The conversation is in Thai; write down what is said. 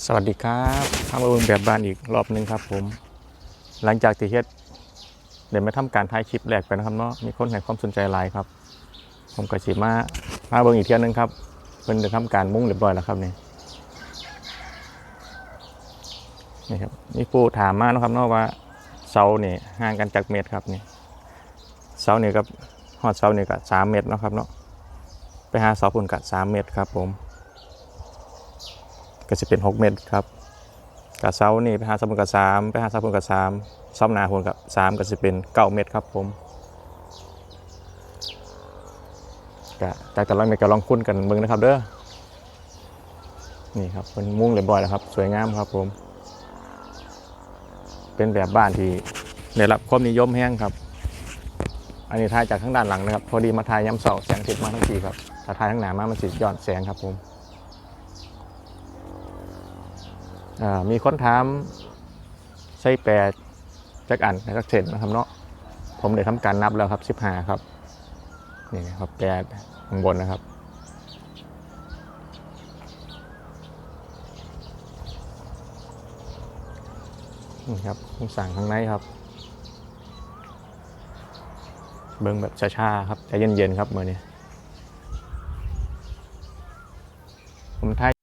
สวัสดีครับทำมาเบิ่งแบบบ้านอีกรอบหนึงครับผม หลังจากที่เฮ็ดเดี๋ยวมาทำการถ่ายคลิปแรกไปนะครับเนาะมีคนให้ความสนใจหลายครับ ผมก็สิมามาเบิ่งอีกเที่ยนึงครับเพิ่นได้ทำการมุ้งเรียบร้อยแล้วครับนี่นี่ครับมีผู้ถามมานะครับเนาะว่าเสาเนี่ยห่างกันจากเมตรครับนี่เสาเนี่ยกับฮอดเสาเนี่ยก็สามเมตรนะครับเนาะไปหาเสาพุ่นก็สามเมตรครับผม ก็จะเป็น 6 เมตรครับกะเสานี่ไปหาสมุนกับสามไปหาสมุนกับสามซ้ำหนาพุ่นกับสามก็จะเป็นเก้าเมตรครับผมกะจากแต่ละเมตรก็ลองคุ้นกันเบิ่งนะครับเด้อนี่ครับเป็นมุ้งเรียบร้อยแล้วครับ สวยงามครับผม เป็นแบบบ้านที่ได้รับความนิยมแห้งครับ อันนี้ถ่ายจากข้างด้านหลังนะครับ พอดีมาถ่ายย้ำเสาแสงติดมาทั้งทีครับถ้าถ่ายข้างหน้ามามันสิย้อนแสงครับผม อ่า มีคนถามใส่แปดจักอันนะครับเซนนะครับเนาะผมได้ทำการนับแล้วครับสิบห้าครับนี่นะครับแปดข้างบนนะครับนี่ครับผมสั่งข้างในครับ เบิ้งแบบช้าๆครับใจเย็นๆครับเมื่อนี้ผมทาย